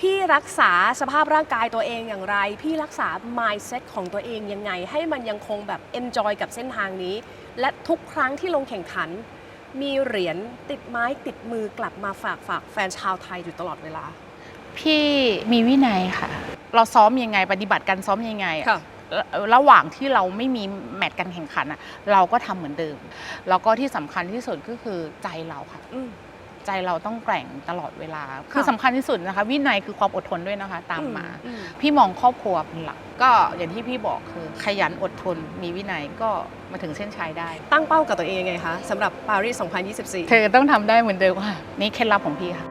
พี่รักษาสภาพร่างกายตัวเองอย่างไร พี่รักษา mindset ของตัวเองยังไง ให้มันยังคงแบบ enjoy กับเส้นทางนี้ และทุกครั้งที่ลงแข่งขัน มีเหรียญติดไม้ติดมือกลับมาฝากฝากแฟนชาวไทยอยู่ตลอดเวลา พี่มีวินัยค่ะ เราซ้อมยังไงปฏิบัติการซ้อมยังไงอะค่ะ ระระหว่างที่เราไม่มีแมตช์การแข่งขันอะเราก็ทำเหมือนเดิม แล้วก็ที่สำคัญที่สุดก็คือใจเราค่ะ อืม ใจเราต้องแกร่งตลอดเวลาค่ะคือสำคัญที่สุดนะคะ วินัยคือความอดทนด้วยนะคะ ตามมาอืมพี่มองครอบครัวเป็นหลัก ก็อย่างที่พี่บอกคือขยันอดทน มีวินัยก็มาถึงเส้นชัยได้ ตั้งเป้ากับตัวเองยังไงคะสำหรับปารีส 2024 เธอต้องทำได้เหมือนเดิมค่ะ นี่เคล็ดลับของพี่ค่ะ